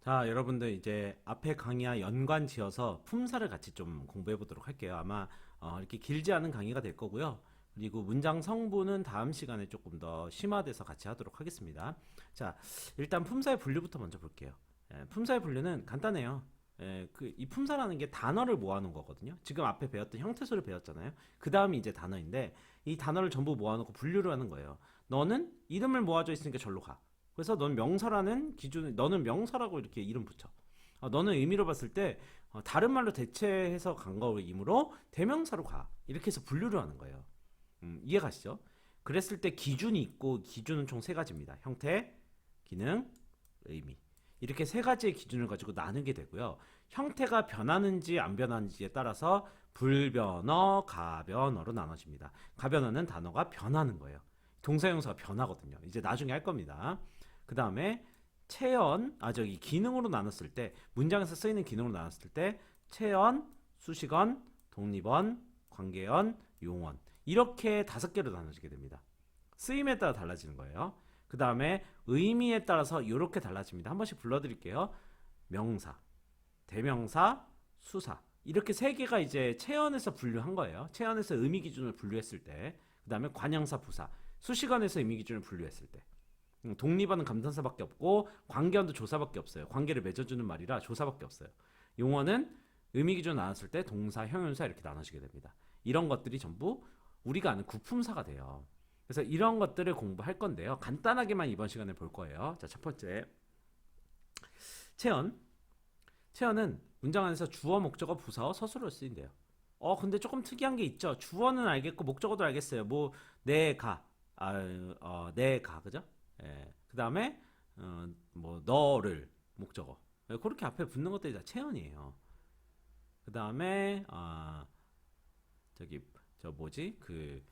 자, 여러분들 이제 앞에 강의와 연관 지어서 품사를 같이 좀 공부해 보도록 할게요. 아마 어, 이렇게 길지 않은 강의가 될 거고요. 그리고 문장 성분은 다음 시간에 조금 더 심화돼서 같이 하도록 하겠습니다. 자, 일단 품사의 분류부터 먼저 볼게요. 예, 품사의 분류는 간단해요. 예, 그, 이 품사라는 게 단어를 모아놓은 거거든요. 지금 앞에 배웠던 형태소를 배웠잖아요. 그 다음이 이제 단어인데, 이 단어를 전부 모아놓고 분류를 하는 거예요. 너는 이름을 모아져 있으니까 절로 가. 그래서 넌 명사라는 기준, 너는 명사라고 이렇게 이름 붙여. 어, 너는 의미로 봤을 때 어, 다른 말로 대체해서 간 거이므로 대명사로 가. 이렇게 해서 분류를 하는 거예요. 음, 이해 가시죠? 그랬을 때 기준이 있고 기준은 총 세 가지입니다. 형태, 기능, 의미. 이렇게 세 가지의 기준을 가지고 나누게 되고요. 형태가 변하는지 안 변하는지에 따라서 불변어, 가변어로 나눠집니다. 가변어는 단어가 변하는 거예요. 동사형사가 변하거든요. 이제 나중에 할 겁니다. 그 다음에 체언, 아 저기 기능으로 나눴을 때 문장에서 쓰이는 기능으로 나눴을 때 체언, 수식언, 독립언, 관계언, 용언 이렇게 다섯 개로 나눠지게 됩니다. 쓰임에 따라 달라지는 거예요. 그 다음에 의미에 따라서 이렇게 달라집니다. 한 번씩 불러드릴게요. 명사, 대명사, 수사 이렇게 세 개가 이제 체언에서 분류한 거예요. 체언에서 의미 기준을 분류했을 때, 그 다음에 관형사, 부사, 수식언에서 의미 기준을 분류했을 때. 음, 독립어는 감탄사밖에 없고 관계언도 조사밖에 없어요. 관계를 맺어주는 말이라 조사밖에 없어요. 용어는 의미 기준 나눴을 때 동사, 형용사 이렇게 나눠지게 됩니다. 이런 것들이 전부 우리가 아는 구품사가 돼요. 그래서 이런 것들을 공부할 건데요. 간단하게만 이번 시간에 볼 거예요. 자, 첫 번째. 체언. 체언은 문장 안에서 주어, 목적어, 부사어, 서술어로 쓰인대요. 어, 근데 조금 특이한 게 있죠. 주어는 알겠고 목적어도 알겠어요. 뭐 내가, 아, 어, 내가, 그죠? 예. 그 다음에 어, 뭐 너를 목적어. 예, 그렇게 앞에 붙는 것들이 다 체언이에요. 그 다음에 아 저기 저 뭐지 그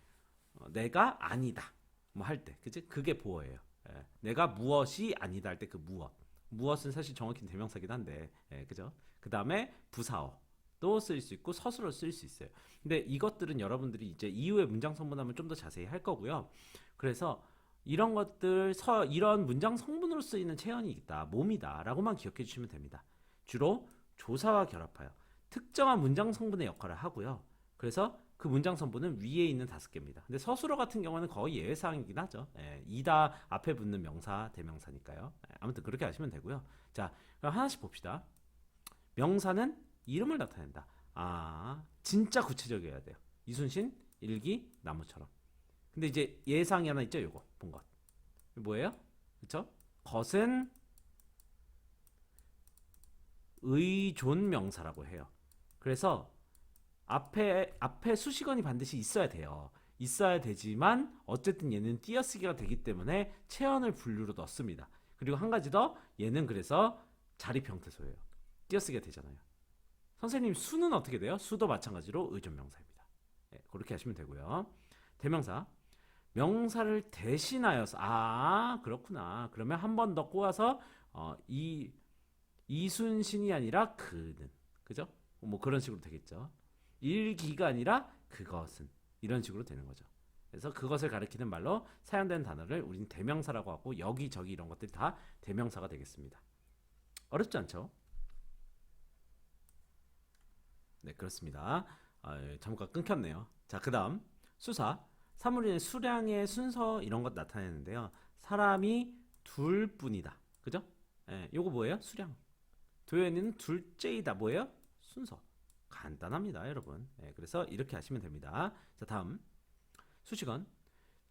어, 내가 아니다 뭐 할 때 그지 그게 보어예요. 예. 내가 무엇이 아니다 할 때 그 무엇 무엇은 사실 정확히 대명사긴 한데 예, 그죠? 그 다음에 부사어 또 쓸 수 있고 서술어 쓸 수 있어요. 근데 이것들은 여러분들이 이제 이후에 문장 성분하면 좀 더 자세히 할 거고요. 그래서 이런 것들 서 이런 문장 성분으로 쓰이는 체언이 있다 몸이다라고만 기억해 주시면 됩니다. 주로 조사와 결합하여 특정한 문장 성분의 역할을 하고요. 그래서 그 문장 성분은 위에 있는 다섯 개입니다. 근데 서술어 같은 경우는 거의 예외 사항이긴 하죠. 예, 이다 앞에 붙는 명사 대명사니까요. 예, 아무튼 그렇게 하시면 되고요. 자, 그럼 하나씩 봅시다. 명사는 이름을 나타낸다. 아, 진짜 구체적이어야 돼요. 이순신 일기 나무처럼. 근데 이제 예상이 하나 있죠, 요거 본 것. 뭐예요? 그쵸? 것은 의존 명사라고 해요. 그래서 앞에 앞에 수식어이 반드시 있어야 돼요. 있어야 되지만 어쨌든 얘는 띄어쓰기가 되기 때문에 체언을 분류로 넣습니다. 그리고 한 가지 더 얘는 그래서 자립 형태소예요. 띄어쓰기가 되잖아요. 선생님 수는 어떻게 돼요? 수도 마찬가지로 의존 명사입니다. 네, 그렇게 하시면 되고요. 대명사 명사를 대신하여서 아 그렇구나. 그러면 한 번 더 꼬아서 어, 이 이순신이 아니라 그는 그죠? 뭐 그런 식으로 되겠죠. 일기가 아니라 그것은 이런 식으로 되는 거죠. 그래서 그것을 가리키는 말로 사용된 단어를 우리는 대명사라고 하고 여기 저기 이런 것들이 다 대명사가 되겠습니다. 어렵지 않죠? 네, 그렇습니다. 아, 예, 잠깐 끊겼네요. 자, 그 다음 수사. 사물인의 수량의 순서 이런 것 나타내는데요. 사람이 둘 뿐이다. 그죠? 예, 요거 뭐예요? 수량. 도연이는 둘째이다. 뭐예요? 순서. 간단합니다, 여러분. 예, 그래서 이렇게 하시면 됩니다. 자, 다음. 수식은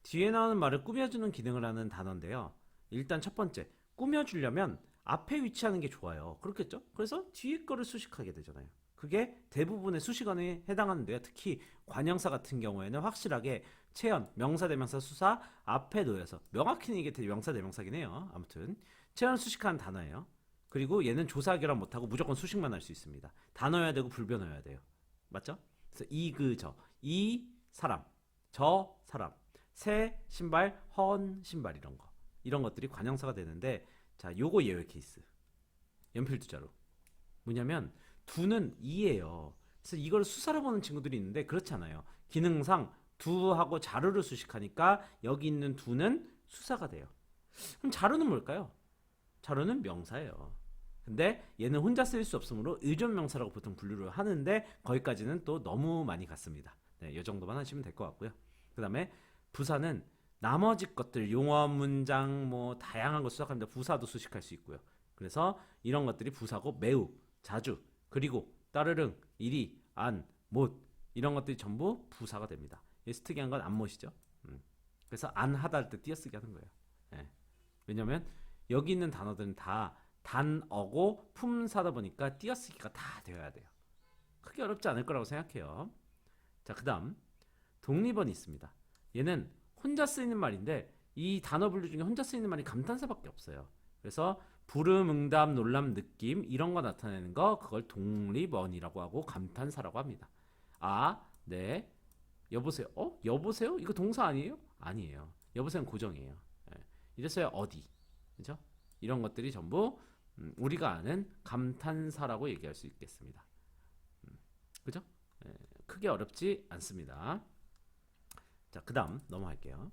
뒤에 나오는 말을 꾸며주는 기능을 하는 단어인데요. 일단 첫 번째, 꾸며주려면 앞에 위치하는 게 좋아요. 그렇겠죠? 그래서 뒤에 거를 수식하게 되잖아요. 그게 대부분의 수식어에 해당하는데요. 특히 관형사 같은 경우에는 확실하게 체언, 명사, 대명사, 수사 앞에 놓여서 명확히는 이게 명사, 대명사긴 해요. 아무튼 체언 수식하는 단어예요. 그리고 얘는 조사 결합 못하고 무조건 수식만 할 수 있습니다. 단어여야 되고 불변어여야 돼요. 맞죠? 그래서 이, 그, 저. 이 사람, 저 사람, 새 신발, 헌 신발 이런 거. 이런 것들이 관형사가 되는데 자, 요거 예외 케이스. 연필 두자로. 뭐냐면 두는 이예요. 그래서 이걸 수사로 보는 친구들이 있는데 그렇지 않아요. 기능상 두하고 자루를 수식하니까 여기 있는 두는 수사가 돼요. 그럼 자루는 뭘까요? 자루는 명사예요. 근데 얘는 혼자 쓰일 수 없으므로 의존 명사라고 보통 분류를 하는데 거기까지는 또 너무 많이 갔습니다. 네, 이 정도만 하시면 될 것 같고요. 그 다음에 부사는 나머지 것들 용어 문장 뭐 다양한 거 수식합니다. 부사도 수식할 수 있고요. 그래서 이런 것들이 부사고 매우 자주 그리고 따르릉 이리 안 못 이런 것들이 전부 부사가 됩니다. 여기서 특이한 건 안못이죠. 음. 그래서 안 하다 할 때 띄어쓰기 하는 거예요. 예. 왜냐면 여기 있는 단어들은 다 단어고 품사다 보니까 띄어쓰기가 다 되어야 돼요. 크게 어렵지 않을 거라고 생각해요. 자, 그 다음 독립어는 있습니다. 얘는 혼자 쓰이는 말인데 이 단어 분류 중에 혼자 쓰이는 말이 감탄사밖에 없어요. 그래서 부름, 응답, 놀람, 느낌 이런 거 나타내는 거 그걸 독립어이라고 하고 감탄사라고 합니다. 아, 네. 여보세요. 어? 여보세요? 이거 동사 아니에요? 아니에요. 여보세요는 고정이에요. 예. 이래서야 어디. 그죠? 이런 것들이 전부 음, 우리가 아는 감탄사라고 얘기할 수 있겠습니다. 음, 그죠? 예, 크게 어렵지 않습니다. 자, 그 다음 넘어갈게요.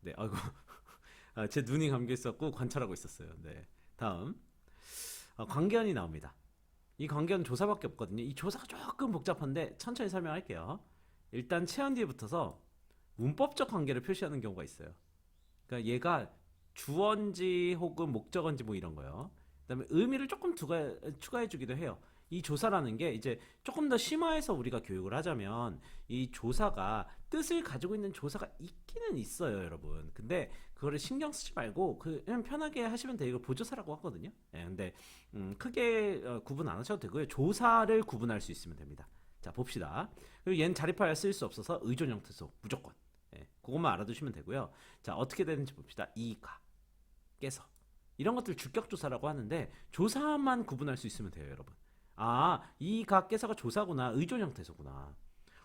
네, 아이고. 아, 제 눈이 감겨 있었고 관찰하고 있었어요. 네. 다음. 어, 관계연이 나옵니다. 이 관계는 조사밖에 없거든요. 이 조사가 조금 복잡한데 천천히 설명할게요. 일단 체한 뒤에 붙어서 문법적 관계를 표시하는 경우가 있어요. 그러니까 얘가 주어인지 혹은 목적어인지 뭐 이런 거요. 그다음에 의미를 조금 두가, 추가해 주기도 해요. 이 조사라는 게 이제 조금 더 심화해서 우리가 교육을 하자면 이 조사가 뜻을 가지고 있는 조사가 있 기는 있어요, 여러분. 근데 그거를 신경 쓰지 말고 그 그냥 편하게 하시면 돼요. 이거 보조사라고 하거든요. 예, 근데 음, 크게 어, 구분 안 하셔도 되고요. 조사를 구분할 수 있으면 됩니다. 자, 봅시다. 그리고 얘는 자립하여 쓸 수 없어서 의존 형태소 무조건. 예, 그것만 알아두시면 되고요. 자, 어떻게 되는지 봅시다. 이가 깨서 이런 것들 주격 조사라고 하는데 조사만 구분할 수 있으면 돼요, 여러분. 아, 이가 깨서가 조사구나. 의존 형태소구나.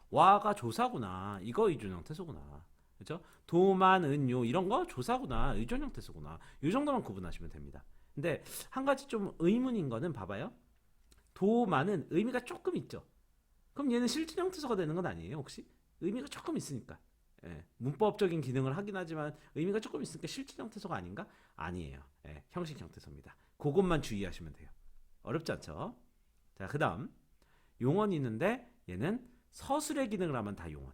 와가 조사구나. 이거 의존 형태소구나. 그죠? 도만, 은요 이런 거 조사구나. 의존 형태소구나. 이 정도만 구분하시면 됩니다. 근데 한 가지 좀 의문인 거는 봐봐요. 도만은 의미가 조금 있죠. 그럼 얘는 실질 형태소가 되는 건 아니에요, 혹시? 의미가 조금 있으니까. 예, 문법적인 기능을 하긴 하지만 의미가 조금 있으니까 실질 형태소가 아닌가? 아니에요. 예, 형식 형태소입니다. 그것만 주의하시면 돼요. 어렵지 않죠? 자, 그 다음. 용언이 있는데 얘는 서술의 기능을 하면 다 용언.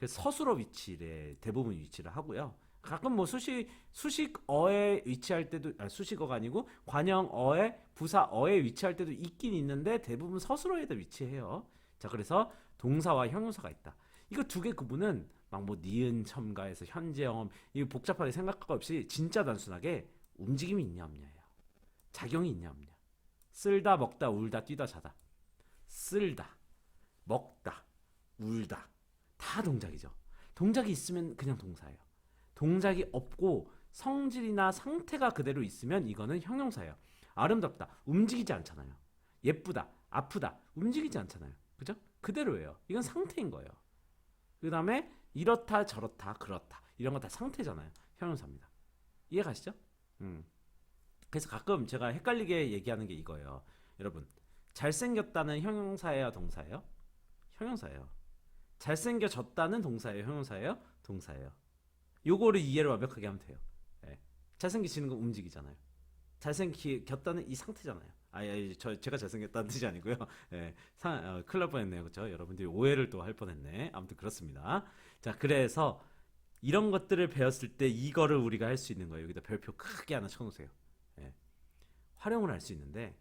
그래서 서술어 위치를 대부분 위치를 하고요. 가끔 뭐 수식 수식어에 위치할 때도 아, 수식어가 아니고 관형어에 부사어에 위치할 때도 있긴 있는데 대부분 서술어에다 위치해요. 자, 그래서 동사와 형용사가 있다. 이거 두 개 구분은 막 뭐 니은 첨가해서 현재형 이 복잡하게 생각할 거 없이 진짜 단순하게 움직임이 있냐 없냐예요. 작용이 있냐 없냐. 쓸다 먹다 울다 뛰다 자다. 쓸다 먹다 울다 다 동작이죠. 동작이 있으면 그냥 동사예요. 동작이 없고 성질이나 상태가 그대로 있으면 이거는 형용사예요. 아름답다 움직이지 않잖아요. 예쁘다 아프다 움직이지 않잖아요. 그죠? 그대로예요. 이건 상태인 거예요. 그 다음에 이렇다 저렇다 그렇다 이런 거 다 상태잖아요. 형용사입니다. 이해 가시죠? 음. 그래서 가끔 제가 헷갈리게 얘기하는 게 이거예요. 여러분, 잘생겼다는 형용사예요, 동사예요? 형용사예요. 잘생겨졌다는 동사예요, 형용사예요? 동사예요. 요거를 이해를 완벽하게 하면 돼요. 예. 잘생기시는 건 움직이잖아요. 잘생겼다는 이 상태잖아요. 아, 예, 저 제가 잘생겼다는 뜻이 아니고요. 예, 사, 어, 큰일 날 뻔했네요, 그렇죠? 여러분들이 오해를 또 할 뻔했네. 아무튼 그렇습니다. 자, 그래서 이런 것들을 배웠을 때 이거를 우리가 할 수 있는 거예요. 여기다 별표 크게 하나 쳐놓으세요. 예. 활용을 할 수 있는데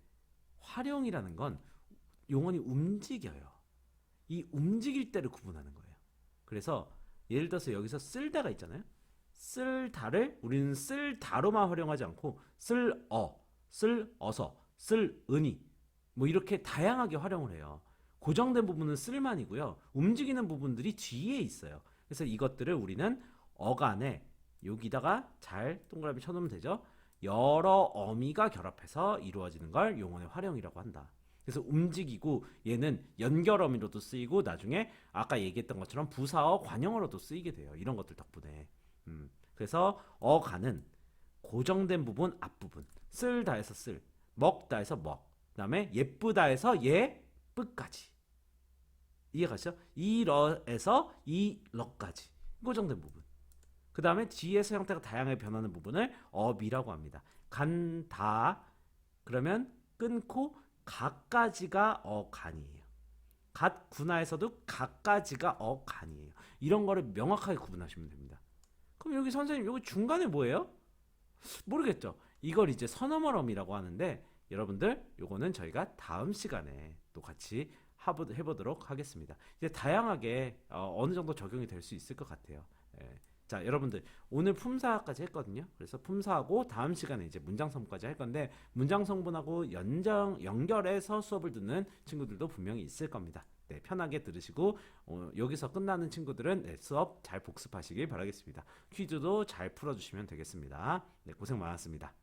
활용이라는 건 용언이 움직여요. 이 움직일 때를 구분하는 거예요. 그래서 예를 들어서 여기서 쓸다가 있잖아요. 쓸다를 우리는 쓸다로만 활용하지 않고 쓸어, 쓸어서, 쓸은이 뭐 이렇게 다양하게 활용을 해요. 고정된 부분은 쓸만이고요. 움직이는 부분들이 뒤에 있어요. 그래서 이것들을 우리는 어간에 여기다가 잘 동그라미 쳐놓으면 되죠. 여러 어미가 결합해서 이루어지는 걸 용언의 활용이라고 한다. 그래서 움직이고 얘는 연결 어미로도 쓰이고 나중에 아까 얘기했던 것처럼 부사어 관형어로도 쓰이게 돼요. 이런 것들 덕분에. 음, 그래서 어간은 고정된 부분 앞부분 쓸다에서 쓸 먹다에서 먹 그다음에 예쁘다에서 예쁘까지 이해가시죠? 이러에서 이러까지 고정된 부분 그 다음에 뒤에서 형태가 다양하게 변하는 부분을 업이라고 합니다. 간다 그러면 끊고 각가지가 어간이에요. 갓 군화에서도 각가지가 어간이에요. 이런 거를 명확하게 구분하시면 됩니다. 그럼 여기 선생님 여기 중간에 뭐예요? 모르겠죠. 이걸 이제 선어머럼이라고 하는데 여러분들 요거는 저희가 다음 시간에 또 같이 해보도록 하겠습니다. 이제 다양하게 어, 느 정도 적용이 될 수 있을 것 같아요. 예. 자, 여러분들 오늘 품사까지 했거든요. 그래서 품사하고 다음 시간에 이제 문장성분까지 할 건데 문장성분하고 연정 연결해서 수업을 듣는 친구들도 분명히 있을 겁니다. 네, 편하게 들으시고 어, 여기서 끝나는 친구들은 네, 수업 잘 복습하시길 바라겠습니다. 퀴즈도 잘 풀어주시면 되겠습니다. 네, 고생 많았습니다.